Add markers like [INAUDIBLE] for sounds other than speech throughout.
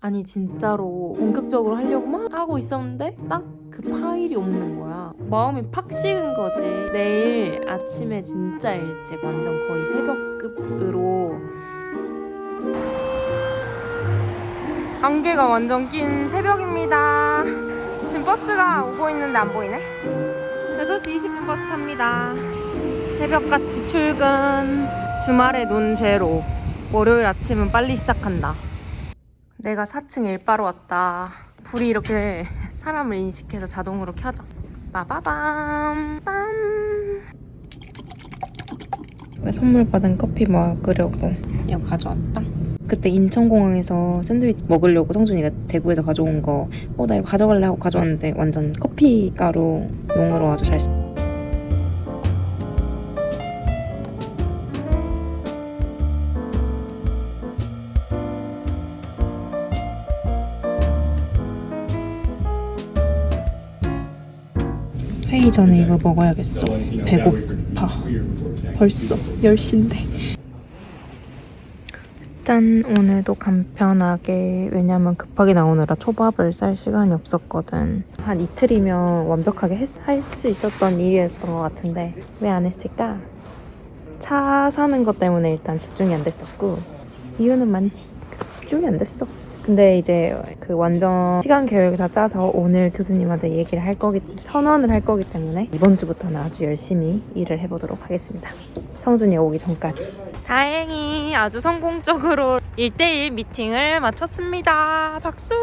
아니 진짜로 본격적으로 하려고 막 하고 있었는데 딱 그 파일이 없는 거야. 마음이 팍 식은 거지. 내일 아침에 진짜 일찍 완전 거의 새벽급으로 안개가 완전 낀 새벽입니다. 지금 버스가 오고 있는데 안 보이네. 6시 20분 버스 탑니다. 새벽같이 출근. 주말에 논 제로. 월요일 아침은 빨리 시작한다. 내가 4층 일바로 왔다. 불이 이렇게 [LAUGHS] 사람을 인식해서 자동으로 켜져. 빠바밤 빰. 선물 받은 커피 먹으려고 이거 가져왔다. 그때 인천공항에서 샌드위치 먹으려고 성준이가 대구에서 가져온 거, 어, 나 이거 가져갈래 하고 가져왔는데 완전 커피 가루 용으로 아주 잘 전에 이걸 먹어야겠어. 배고파. 벌써 10시인데. 짠 오늘도 간편하게 왜냐면 급하게 나오느라 초밥을 쌀 시간이 없었거든 한 이틀이면 완벽하게 할 수 있었던 일이었던 것 같은데 왜 안 했을까? 차 사는 것 때문에 일단 집중이 안 됐었고 이유는 많지 집중이 안 됐어 근데 이제 그 완전 시간 계획을 다 짜서 오늘 교수님한테 얘기를 할 거기 선언을 할 거기 때문에 이번 주부터는 아주 열심히 일을 해보도록 하겠습니다 성준이 오기 전까지 다행히 아주 성공적으로 1대1 미팅을 마쳤습니다. 박수!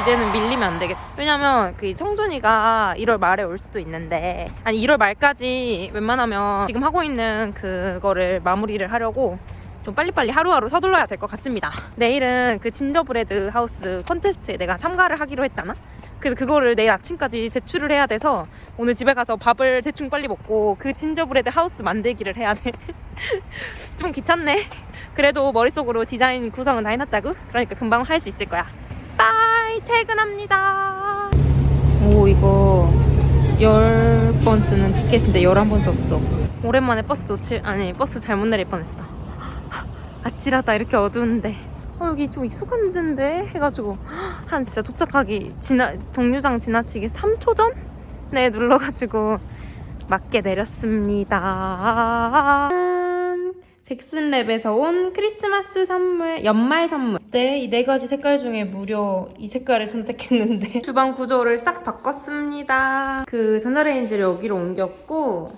이제는 밀리면 안 되겠어. 왜냐면 그 성준이가 1월 말에 올 수도 있는데, 아니 1월 말까지 웬만하면 지금 하고 있는 그거를 마무리를 하려고 좀 빨리빨리 하루하루 서둘러야 될 것 같습니다. 내일은 그 진저브레드 하우스 콘테스트에 내가 참가를 하기로 했잖아? 그래서 그거를 내일 아침까지 제출을 해야 돼서 오늘 집에 가서 밥을 대충 빨리 먹고 그 진저브레드 하우스 만들기를 해야 돼. [LAUGHS] 좀 귀찮네. 그래도 머릿속으로 디자인 구성은 다 해놨다고? 그러니까 금방 할 수 있을 거야. 빠이 퇴근합니다. 오 이거 10번 쓰는 티켓인데 11번 썼어. 오랜만에 버스 놓칠 아니 버스 잘못 내릴 뻔했어. 아찔하다 이렇게 어두운데 어, 여기 좀 익숙한 데인데 해가지고 한 진짜 도착하기 지나 동류장 지나치기 3초 전에 눌러가지고 맞게 내렸습니다. 잭슨랩에서 온 크리스마스 선물, 연말 선물. 네, 이 네 가지 색깔 중에 무려 이 색깔을 선택했는데 [LAUGHS] 주방 구조를 싹 바꿨습니다. 그 전자레인지를 여기로 옮겼고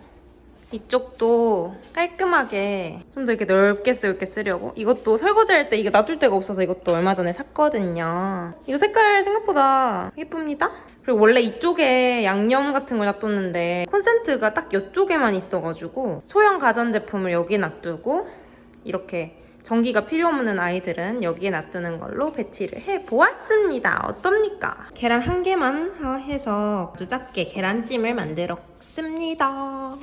이쪽도 깔끔하게 좀 더 이렇게 넓게 쓰 이렇게 쓰려고 이것도 설거지할 때 이거 놔둘 데가 없어서 이것도 얼마 전에 샀거든요 이거 색깔 생각보다 예쁩니다 그리고 원래 이쪽에 양념 같은 걸 놔뒀는데 콘센트가 딱 이쪽에만 있어가지고 소형 가전제품을 여기에 놔두고 이렇게 전기가 필요 없는 아이들은 여기에 놔두는 걸로 배치를 해보았습니다. 어떻습니까? 계란 한 개만 해서 아주 작게 계란찜을 만들었습니다.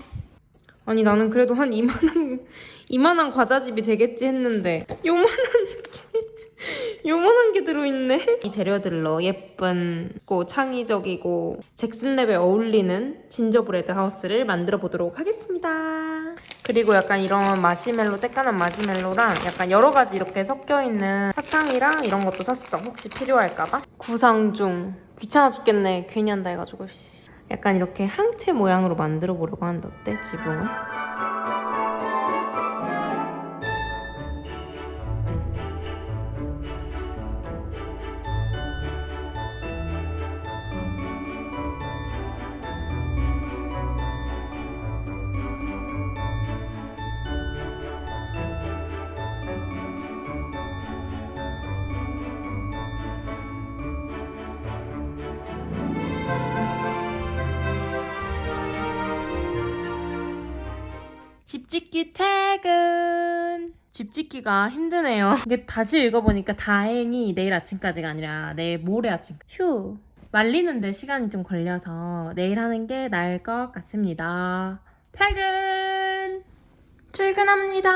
아니 나는 그래도 한 이만한 [LAUGHS] 이만한 과자집이 되겠지 했는데 요만한 게 [LAUGHS] 요만한 게 들어있네. 이 재료들로 예쁜 고 창의적이고 잭슨랩에 어울리는 진저브레드 하우스를 만들어 보도록 하겠습니다. 그리고 약간 이런 마시멜로 쬐깐한 마시멜로랑 약간 여러 가지 이렇게 섞여 있는 사탕이랑 이런 것도 샀어. 혹시 필요할까봐? 구상 중. 귀찮아 죽겠네. 괜히 한다 해가지고 씨. 약간 이렇게 항체 모양으로 만들어 보려고 하는데 어때 지붕을? 집 짓기 퇴근. 집 짓기가 힘드네요. 이게 다시 읽어보니까 다행히 내일 아침까지가 아니라 내일 모레 아침. 휴. 말리는데 시간이 좀 걸려서 내일 하는 게 나을 것 같습니다. 퇴근! 출근합니다.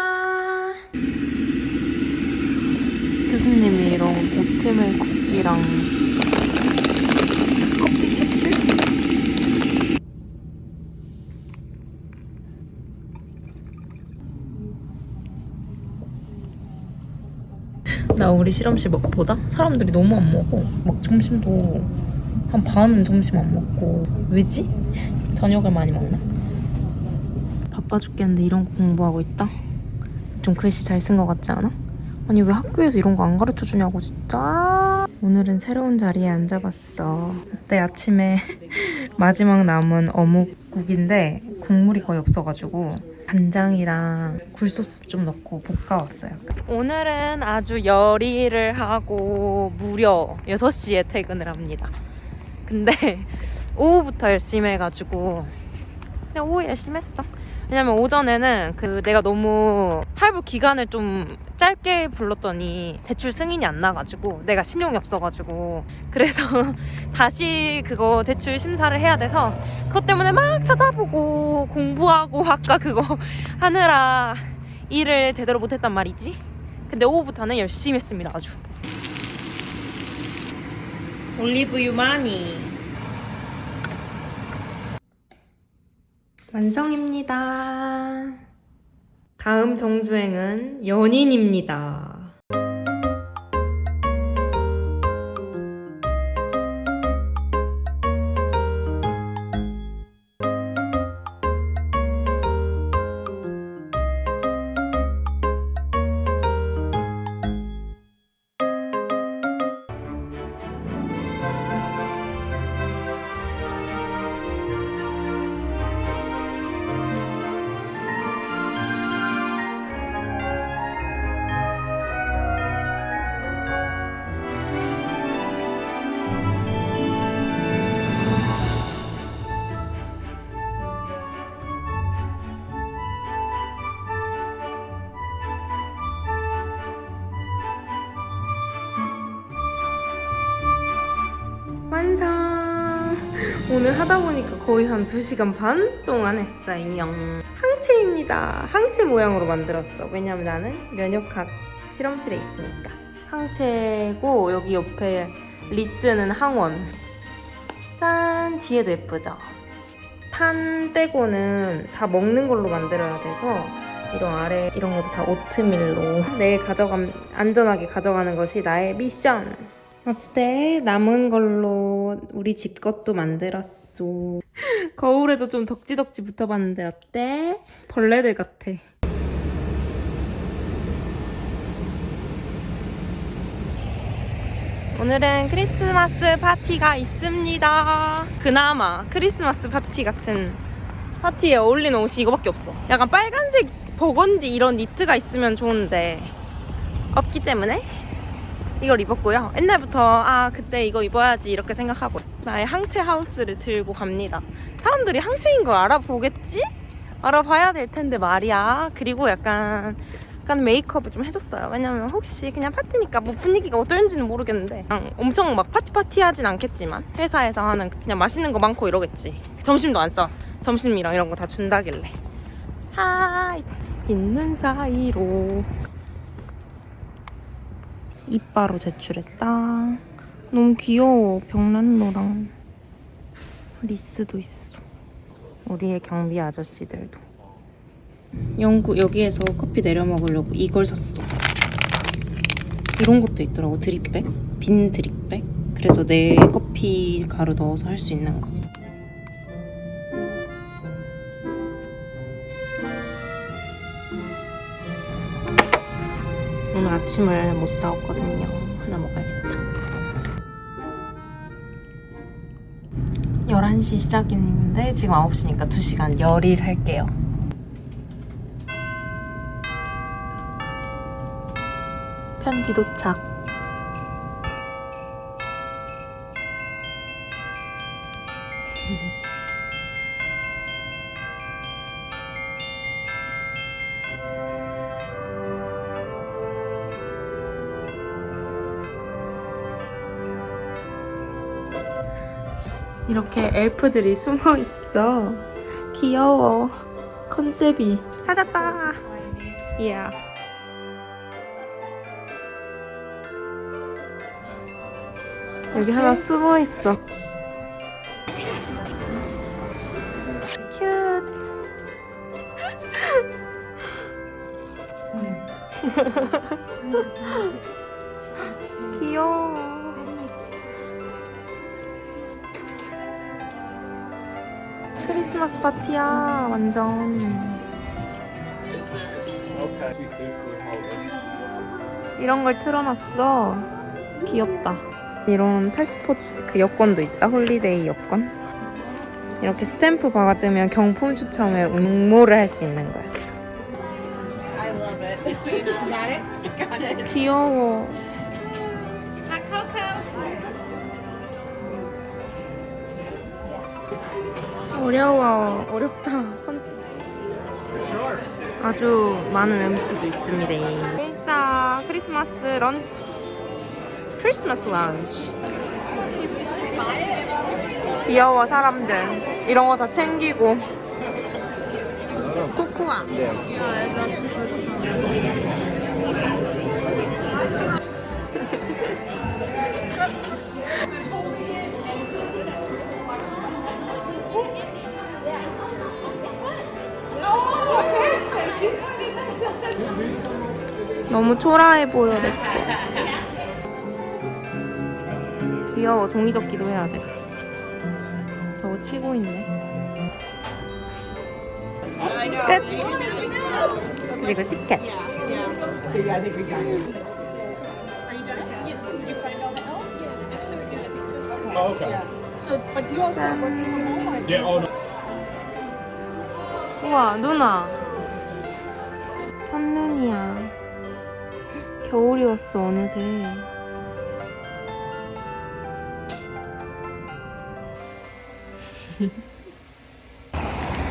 교수님이 이런 오트밀 쿠키랑 커피 세트? 나 우리 실험실 먹보다 사람들이 너무 안 먹어. 막 점심도 한 반은 점심 안 먹고 왜지? 저녁을 많이 먹나? 바빠 죽겠는데 이런 거 공부하고 있다. 좀 글씨 잘 쓴 것 같지 않아? 아니 왜 학교에서 이런 거 안 가르쳐 주냐고 진짜. 오늘은 새로운 자리에 앉아봤어. 그때 아침에 [LAUGHS] 마지막 남은 어묵국인데 국물이 거의 없어가지고 간장이랑 굴소스 좀 넣고 볶아왔어요. 오늘은 아주 열일을 하고 무려 6시에 퇴근을 합니다. 근데 [LAUGHS] 오후부터 열심히 해가지고 오후 열심히 했어. 왜냐면 오전에는 그 내가 너무 할부 기간을 좀 짧게 불렀더니 대출 승인이 안 나가지고 내가 신용이 없어가지고 그래서 [LAUGHS] 다시 그거 대출 심사를 해야 돼서 그것 때문에 막 찾아보고 공부하고 아까 그거 [LAUGHS] 하느라 일을 제대로 못했단 말이지. 근데 오후부터는 열심히 했습니다 아주. 올리브유 많이. 완성입니다. 다음 정주행은 연인입니다. 하다 보니까 거의 한 2시간 반 동안 했어요. 항체입니다. 항체 모양으로 만들었어. 왜냐면 나는 면역학 실험실에 있으니까. 항체고 여기 옆에 리스는 항원. 짠! 뒤에도 예쁘죠? 판 빼고는 다 먹는 걸로 만들어야 돼서 이런 아래 이런 것도 다 오트밀로 내일 가져감 안전하게 가져가는 것이 나의 미션. 어때? 남은 걸로 우리 집 것도 만들었어. 거울에도 좀 덕지덕지 붙어봤는데 어때? 벌레들 같아. 오늘은 크리스마스 파티가 있습니다. 그나마 크리스마스 파티 같은 파티에 어울리는 옷이 이거밖에 없어. 약간 빨간색 버건디 이런 니트가 있으면 좋은데 없기 때문에 이걸 입었고요. 옛날부터 아 그때 이거 입어야지 이렇게 생각하고 나의 항체 하우스를 들고 갑니다. 사람들이 항체인 걸 알아보겠지? 알아봐야 될 텐데 말이야. 그리고 약간 약간 메이크업을 좀 해줬어요. 왜냐면 혹시 그냥 파티니까 뭐 분위기가 어떨지는 모르겠는데 엄청 막 파티 파티 하진 않겠지만 회사에서 하는 그냥 맛있는 거 많고 이러겠지. 점심도 안 싸왔어. 점심이랑 이런 거 다 준다길래. 하이 있는 사이로 이빠로 제출했다. 너무 귀여워. 벽난로랑 리스도 있어. 우리의 경비 아저씨들도. 영구 여기에서 커피 내려 먹으려고 이걸 샀어. 이런 것도 있더라고 드립백, 빈 드립백. 그래서 내 커피 가루 넣어서 할 수 있는 거. 오늘 아침을 못 사왔거든요. 하나 먹어야겠다. 11시 시작인데 지금 9시니까 2시간 열일 할게요. 편지 도착. 이렇게 엘프들이 숨어 있어. 귀여워. 컨셉이. 찾았다. 이야. 여기 하나 숨어 있어. 큐트. [LAUGHS] [LAUGHS] 귀여워. 크리스마스 파티야, 완전. 이런 걸 틀어놨어. 귀엽다. 이런 패스포트 그 여권도 있다. 홀리데이 여권. 이렇게 스탬프 받으면 경품 추첨에 응모를 할 수 있는 거야. [LAUGHS] 귀여워. 어려워. 어렵다. 아주 많은 음식이 있습니다. 공짜 크리스마스 런치. 크리스마스 런치. 귀여워 사람들. 이런 거 다 챙기고. 코코아. 너무 초라해 보여 내 거. 귀여워 종이 접기도 해야 돼. 저거 치고 있네. 끝. 그리고 티켓. Oh, oh. 우와 누나. 겨울이 왔어 어느새.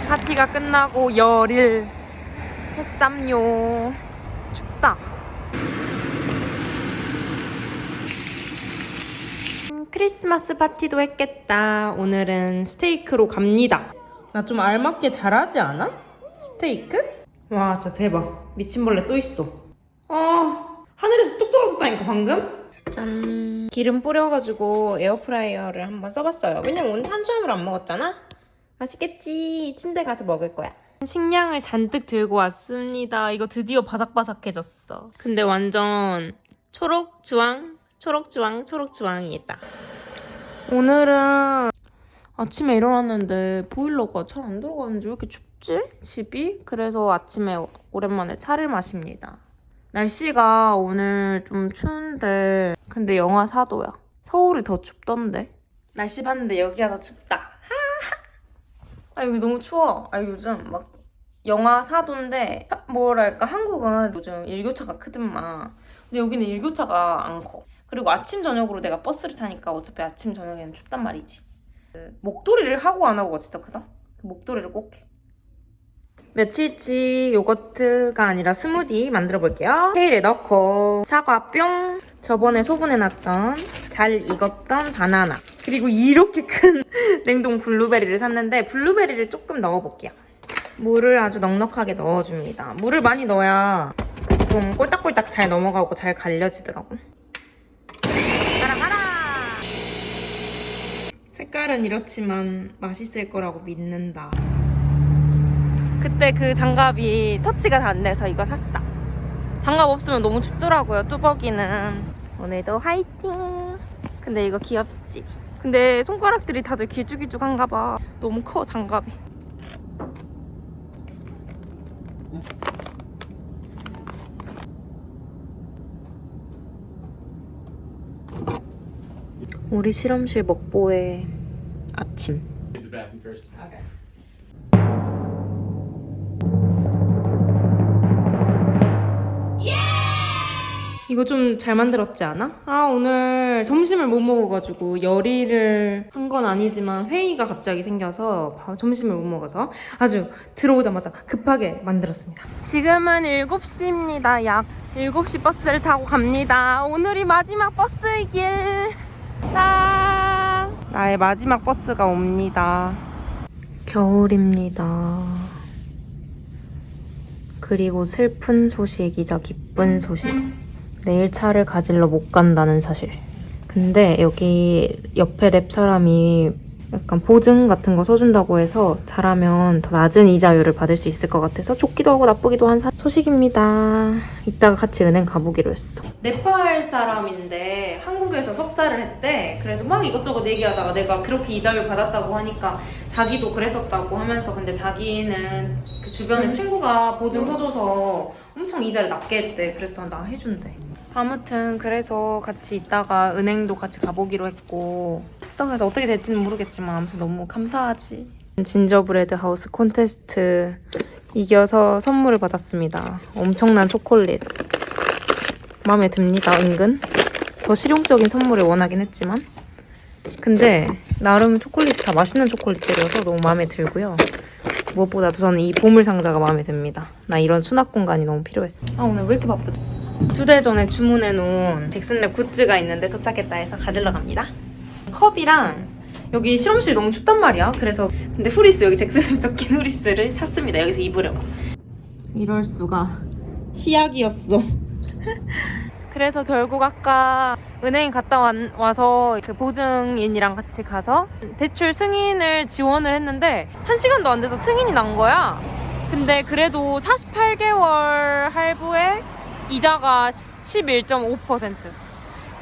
파티가 끝나고 열일 했삼요. 춥다. 음, 크리스마스 파티도 했겠다. 오늘은 스테이크로 갑니다. 나 좀 알맞게 잘하지 않아? 스테이크? 와 진짜 대박. 미친벌레 또 있어. 아 하늘에서 뚝 떨어졌다니까 방금? 짠. 기름 뿌려가지고 에어프라이어를 한번 써봤어요. 왜냐면 오늘 탄수화물 안 먹었잖아? 맛있겠지. 침대 가서 먹을 거야. 식량을 잔뜩 들고 왔습니다. 이거 드디어 바삭바삭해졌어. 근데 완전 초록, 주황, 초록, 주황, 초록, 주황이다. 오늘은 아침에 일어났는데 보일러가 잘 안 들어가는지 왜 이렇게 춥지? 집이? 그래서 아침에 오- 오랜만에 차를 마십니다. 날씨가 오늘 좀 추운데 근데 영하 4도야. 서울이 더 춥던데. 날씨 봤는데 여기가 더 춥다. 아 여기 너무 추워. 아 요즘 막 영하 4도인데 뭐랄까 한국은 요즘 일교차가 크든만 근데 여기는 일교차가 안 커. 그리고 아침 저녁으로 내가 버스를 타니까 어차피 아침 저녁에는 춥단 말이지. 그 목도리를 하고 안 하고가 진짜 크다. 그 목도리를 꼭 해. 며칠치 요거트가 아니라 스무디 만들어 볼게요. 케일에 넣고 사과 뿅. 저번에 소분해놨던 잘 익었던 바나나. 그리고 이렇게 큰 [LAUGHS] 냉동 블루베리를 샀는데 블루베리를 조금 넣어볼게요. 물을 아주 넉넉하게 넣어줍니다. 물을 많이 넣어야 좀 꼴딱꼴딱 잘 넘어가고 잘 갈려지더라고. 가라 가라. 색깔은 이렇지만 맛있을 거라고 믿는다. 그때 그 장갑이 터치가 다 안 돼서 이거 샀어. 장갑 없으면 너무 춥더라고요, 뚜벅이는. 오늘도 화이팅! 근데 이거 귀엽지? 근데 손가락들이 다들 길쭉길쭉한가 봐. 너무 커, 장갑이. 우리 실험실 먹보의 아침. Okay. 이거 좀 잘 만들었지 않아? 아 오늘 점심을 못 먹어가지고 열일을 한건 아니지만 회의가 갑자기 생겨서 바- 점심을 못 먹어서 아주 들어오자마자 급하게 만들었습니다. 지금은 7시입니다. 약 7시 버스를 타고 갑니다. 오늘이 마지막 버스이길. 짠! 나의 마지막 버스가 옵니다. 겨울입니다. 그리고 슬픈 소식이자 기쁜 소식 내일 차를 가질러 못 간다는 사실. 근데 여기 옆에 랩 사람이 약간 보증 같은 거 써준다고 해서 잘하면 더 낮은 이자율을 받을 수 있을 것 같아서 좋기도 하고 나쁘기도 한 사- 소식입니다. 이따가 같이 은행 가보기로 했어. 네팔 사람인데 한국에서 석사를 했대. 그래서 막 이것저것 얘기하다가 내가 그렇게 이자율 받았다고 하니까 자기도 그랬었다고 하면서 근데 자기는 그 주변에 친구가 보증 서줘서 엄청 이자를 낮게 했대. 그래서 나 해준대. 아무튼 그래서 같이 있다가 은행도 같이 가보기로 했고 했어. 그래서 어떻게 될지는 모르겠지만 아무튼 너무 감사하지. 진저브레드 하우스 콘테스트 이겨서 선물을 받았습니다. 엄청난 초콜릿. 마음에 듭니다, 은근. 더 실용적인 선물을 원하긴 했지만. 근데 나름 초콜릿이 다 맛있는 초콜릿들이어서 너무 마음에 들고요. 무엇보다도 저는 이 보물 상자가 마음에 듭니다. 나 이런 수납 공간이 너무 필요했어. 아 오늘 왜 이렇게 바쁘지? 두 달 전에 주문해 놓은 잭슨랩 굿즈가 있는데 도착했다 해서 가지러 갑니다. 컵이랑 여기 실험실 너무 춥단 말이야. 그래서 근데 후리스 여기 잭슨랩 적힌 후리스를 샀습니다. 여기서 입으려고. 이럴 수가 시약이었어. [LAUGHS] 그래서 결국 아까 은행 갔다 완- 와서 그 보증인이랑 같이 가서 대출 승인을 지원을 했는데 한 시간도 안 돼서 승인이 난 거야. 근데 그래도 48개월 할부에 이자가 11.5%.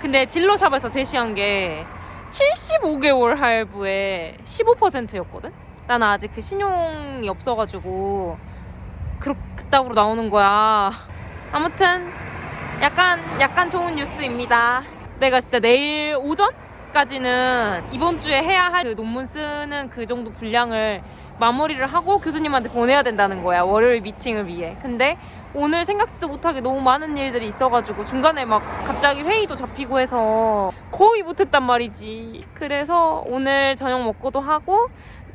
근데 딜러샵에서 제시한 게 75개월 할부에 15%였거든? 나는 아직 그 신용이 없어가지고 그렇 그따구로 나오는 거야. 아무튼 약간 약간 좋은 뉴스입니다. 내가 진짜 내일 오전까지는 이번 주에 해야 할 그 논문 쓰는 그 정도 분량을 마무리를 하고 교수님한테 보내야 된다는 거야. 월요일 미팅을 위해. 근데 오늘 생각지도 못하게 너무 많은 일들이 있어가지고 중간에 막 갑자기 회의도 잡히고 해서 거의 못했단 말이지. 그래서 오늘 저녁 먹고도 하고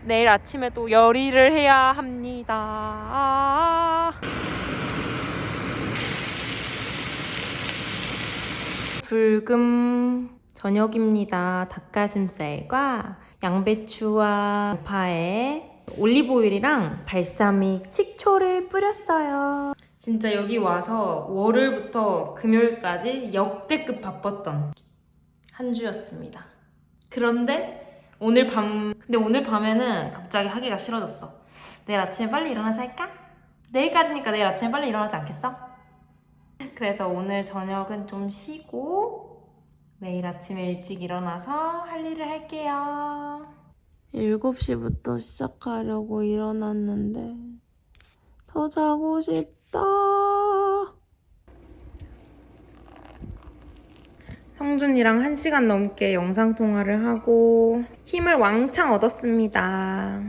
내일 아침에 또 열의를 해야 합니다. 불금 저녁입니다. 닭가슴살과 양배추와 양파에 올리브오일이랑 발사믹, 식초를 뿌렸어요. 진짜 여기 와서 월요일부터 금요일까지 역대급 바빴던 한 주였습니다. 그런데 오늘 밤, 근데 오늘 밤에는 갑자기 하기가 싫어졌어. 내일 아침에 빨리 일어나서 할까? 내일까지니까 내일 아침에 빨리 일어나지 않겠어? 그래서 오늘 저녁은 좀 쉬고 내일 아침에 일찍 일어나서 할 일을 할게요. 7시부터 시작하려고 일어났는데 더 자고 싶 다. 성준이랑 1시간 넘게 영상통화를 하고 힘을 왕창 얻었습니다.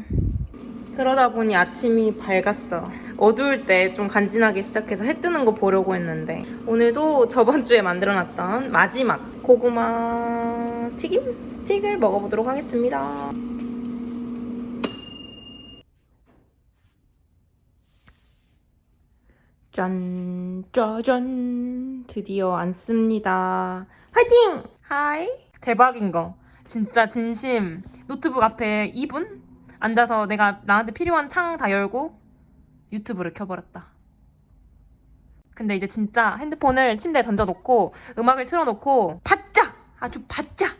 그러다 보니 아침이 밝았어. 어두울 때 좀 간지나기 시작해서 해 뜨는 거 보려고 했는데 오늘도 저번 주에 만들어놨던 마지막 고구마 튀김 스틱을 먹어보도록 하겠습니다. 짠, 짜잔. 드디어 왔습니다. 화이팅! 하이. 대박인 거. 진짜 진심. 노트북 앞에 2분? 앉아서 내가 나한테 필요한 창 다 열고 유튜브를 켜버렸다. 근데 이제 진짜 핸드폰을 침대에 던져놓고 음악을 틀어놓고 바짝! 아주 바짝!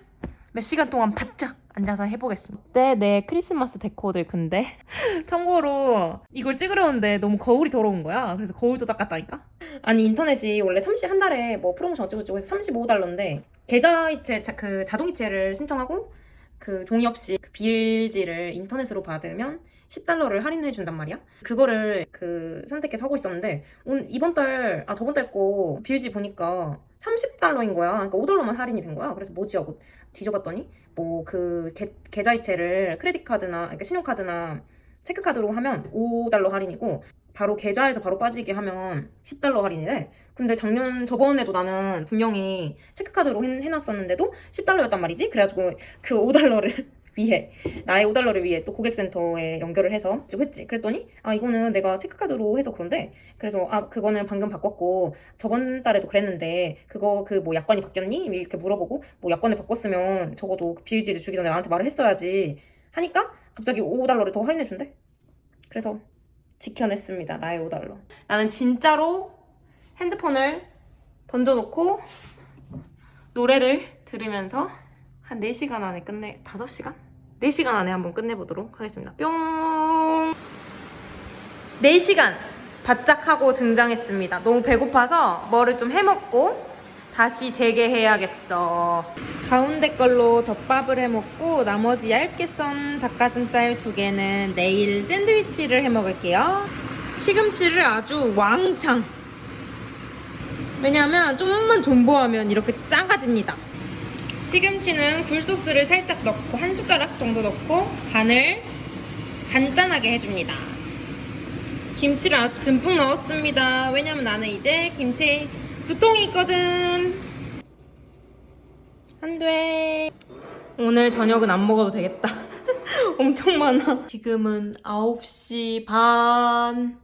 몇 시간 동안 바짝 앉아서 해보겠습니다. 네, 네, 크리스마스 데코들 근데 [LAUGHS] 참고로 이걸 찍으려는데 너무 거울이 더러운 거야. 그래서 거울도 닦았다니까? 아니 인터넷이 원래 30, 한 달에 뭐 프로모션 어쩌고 저쩌고 해서 35달러인데 계좌이체 자- 그 자동이체를 신청하고 그 종이 없이 그 비일지를 인터넷으로 받으면 10달러를 할인해 준단 말이야. 그거를 그 선택해서 하고 있었는데 오늘 이번 달, 아 저번 달거 비일지 보니까 30달러인 거야. 그러니까 5달러만 할인이 된 거야. 그래서 뭐지 하고 뒤져봤더니 뭐 그 계좌이체를 크레딧 카드나 그러니까 신용카드나 체크카드로 하면 5달러 할인이고 바로 계좌에서 바로 빠지게 하면 10달러 할인이래. 근데 작년 저번에도 나는 분명히 체크카드로 해, 해놨었는데도 10달러였단 말이지. 그래가지고 그 5달러를 위해 나의 5달러를 위해 또 고객센터에 연결을 해서 쭉 했지. 그랬더니 아 이거는 내가 체크카드로 해서 그런데 그래서 아 그거는 방금 바꿨고 저번 달에도 그랬는데 그거 그 뭐 약관이 바뀌었니? 이렇게 물어보고 뭐 약관을 바꿨으면 적어도 그 비일지를 주기 전에 나한테 말을 했어야지 하니까 갑자기 5달러를 더 할인해 준대. 그래서 지켜냈습니다. 나의 5달러. 나는 진짜로 핸드폰을 던져놓고 노래를 들으면서 한 4시간 안에 끝내 5시간? 4시간 안에 한번 끝내보도록 하겠습니다. 뿅! 4시간 바짝 하고 등장했습니다. 너무 배고파서 뭐를 좀 해먹고 다시 재개해야겠어. 가운데 걸로 덮밥을 해먹고 나머지 얇게 썬 닭가슴살 두 개는 내일 샌드위치를 해먹을게요. 시금치를 아주 왕창. 왜냐면 좀만 존버하면 이렇게 작아집니다. 시금치는 굴소스를 살짝 넣고 한 숟가락 정도 넣고 간을 간단하게 해줍니다. 김치를 아주 듬뿍 넣었습니다. 왜냐면 나는 이제 김치 두 통이 있거든. 안 돼. 오늘 저녁은 안 먹어도 되겠다. [LAUGHS] 엄청 많아. 지금은 9시 반.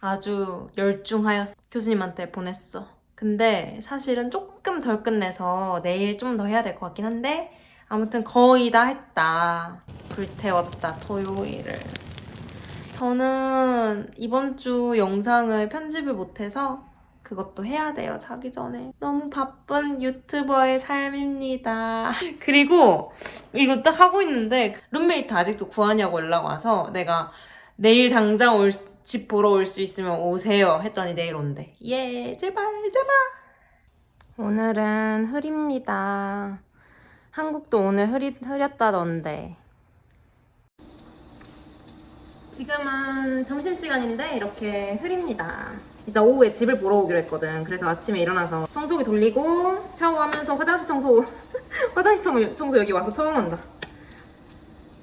아주 열중하였어. 교수님한테 보냈어. 근데 사실은 조금 덜 끝내서 내일 좀 더 해야 될 것 같긴 한데 아무튼 거의 다 했다. 불태웠다, 토요일을. 저는 이번 주 영상을 편집을 못해서 그것도 해야 돼요, 자기 전에. 너무 바쁜 유튜버의 삶입니다. [LAUGHS] 그리고 딱 하고 있는데 룸메이트 아직도 구하냐고 연락 와서 내가 내일 당장 올, 집 보러 올 수 있으면 오세요 했더니 내일 온대. 예, 제발, 제발. 오늘은 흐립니다. 한국도 오늘 흐리, 흐렸다던데. 지금은 점심시간인데 이렇게 흐립니다. 이따 오후에 집을 보러 오기로 했거든. 그래서 아침에 일어나서 청소기 돌리고 샤워하면서 화장실 청소, [LAUGHS] 화장실 청소, 여기 와서 처음 한다.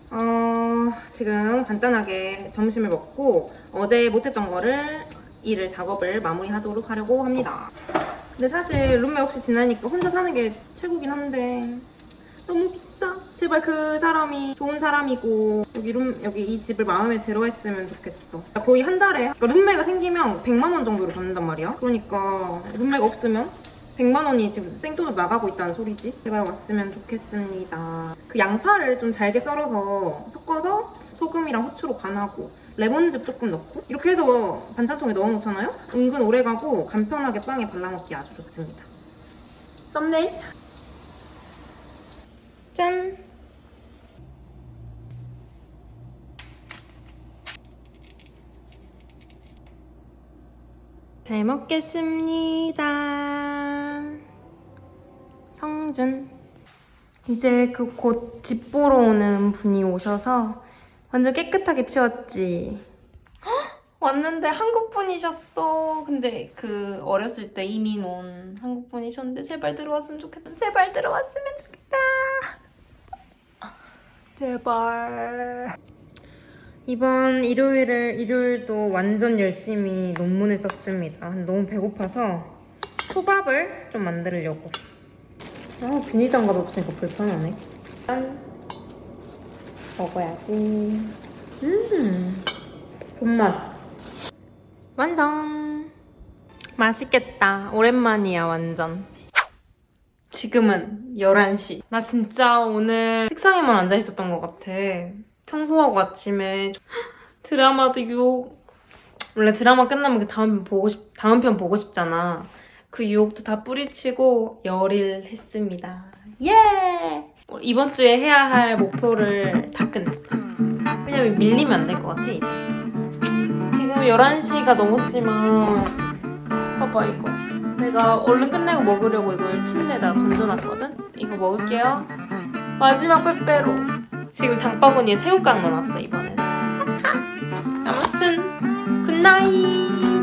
어, 지금 간단하게 점심을 먹고 어제 못했던 거를 일을 작업을 마무리하도록 하려고 합니다. 근데 사실 룸메 없이 지내니까 혼자 사는 게 최고긴 한데 너무 비싸. 제발 그 사람이 좋은 사람이고 여기 룸 여기 이 집을 마음에 들어 했으면 좋겠어. 거의 한 달에 그러니까 룸메가 생기면 100만 원 정도를 받는단 말이야. 그러니까 룸메가 없으면 100만 원이 지금 생돈으로 나가고 있다는 소리지. 제발 왔으면 좋겠습니다. 그 양파를 좀 잘게 썰어서 섞어서 소금이랑 후추로 간하고 레몬즙 조금 넣고 이렇게 해서 반찬통에 넣어 놓잖아요. 은근 오래 가고 간편하게 빵에 발라 먹기 아주 좋습니다. 썸네일. 짠. 잘 먹겠습니다. 성준. 이제 그 곧 집 보러 오는 분이 오셔서 완전 깨끗하게 치웠지. 헉! 왔는데 한국 분이셨어. 근데 그 어렸을 때 이민 온 한국 분이셨는데 제발 들어왔으면 좋겠다. 제발 들어왔으면 좋겠다. 제발. 이번 일요일을 일요일도 완전 열심히 논문을 썼습니다. 너무 배고파서 초밥을 좀 만들려고. 아 비닐 장갑 없으니까 불편하네. 짠. 먹어야지. 음. 존맛. 완성. 맛있겠다. 오랜만이야 완전. 지금은 11시. 나 진짜 오늘 책상에만 앉아 있었던 것 같아. 청소하고 아침에 [GASPS] 드라마도 유혹. 원래 드라마 끝나면 그 다음 편 보고 싶, 다음 편 보고 싶잖아. 그 유혹도 다 뿌리치고 열일 했습니다. 예! 이번 주에 해야 할 목표를 다 끝냈어. 왜냐면 밀리면 안 될 것 같아, 이제. 지금 11시가 넘었지만, 봐봐, 이거. 내가 얼른 끝내고 먹으려고 이걸 침대에다 던져놨거든? 이거 먹을게요. 마지막 빼빼로. 지금 장바구니에 새우 깡 넣어놨어, 이번엔. 아무튼, 굿나잇!